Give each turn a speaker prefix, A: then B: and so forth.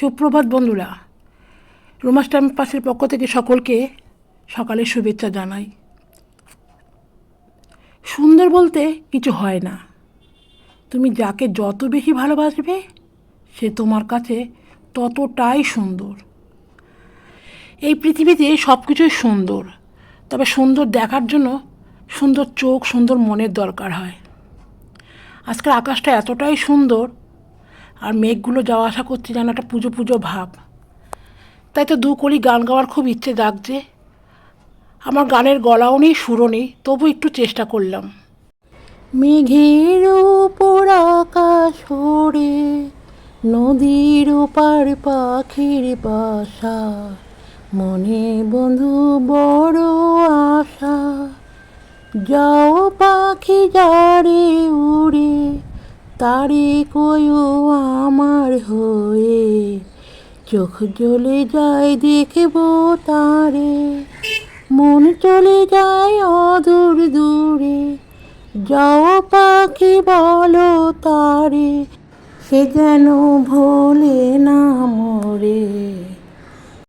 A: সুপ্রভাত বন্ধুরা। Roma's time পাসের পক্ষ থেকে সকলকে সকালের শুভেচ্ছা জানাই। সুন্দর বলতে কিছু হয় না। তুমি যাকে যত বেশি ভালোবাসবে, সে তোমার কাছে ততটাই সুন্দর। এই পৃথিবীতে সব কিছুই সুন্দর, তবে সুন্দর দেখার জন্য সুন্দর চোখ, সুন্দর মনের দরকার হয়। আজকের আকাশটা এতটাই সুন্দর আর মেঘগুলো যাওয়া আসা করছে যেন একটা পুজো পুজো ভাব। তাই তো দু কলি গান গাওয়ার খুব ইচ্ছে জাগছে। আমার গানের গলাও নেই, সুরও নেই, তবু একটু চেষ্টা করলাম। মেঘের উপর আকাশ নদীর ওপার পাখির বাসা, মনে বন্ধু বড় আশা, যাও পাখি যারে উড়ে তারে কয়ো আমার হয়ে। চোখ জ্বলে যায় দেখব তারে। মন চলে যায় অদূর দূরে। যাও পাখি বলো তারে। সে যেন ভোলে না